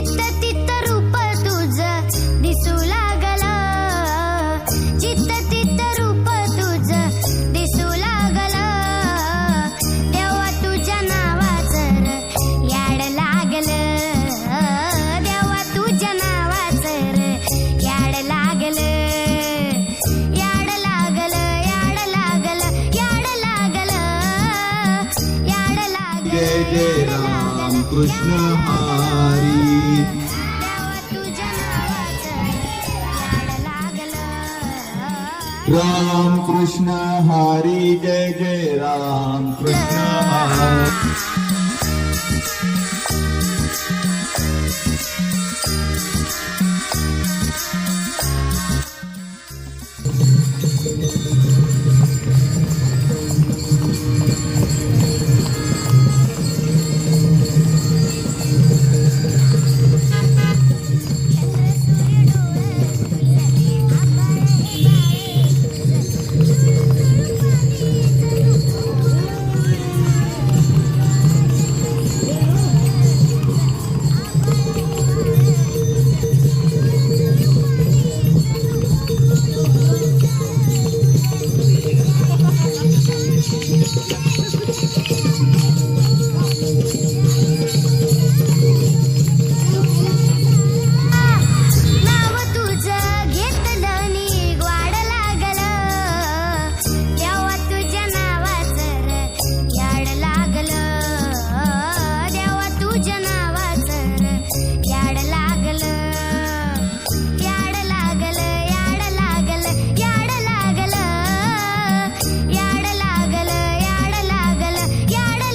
जित्त तित्त रूप तुझ दिसू लागला. तित्त रूप तुझ दिसू लागला. देवा तुझ्या नावाचं याड लागलं. देवा तुझ्या नावाचं याड लागलं. याड लागलं याड लागलं याड लागलं. याड लागलं जय जय राम. कृष्ण हरी. राम कृष्ण हारी जय जय राम कृष्ण हरी.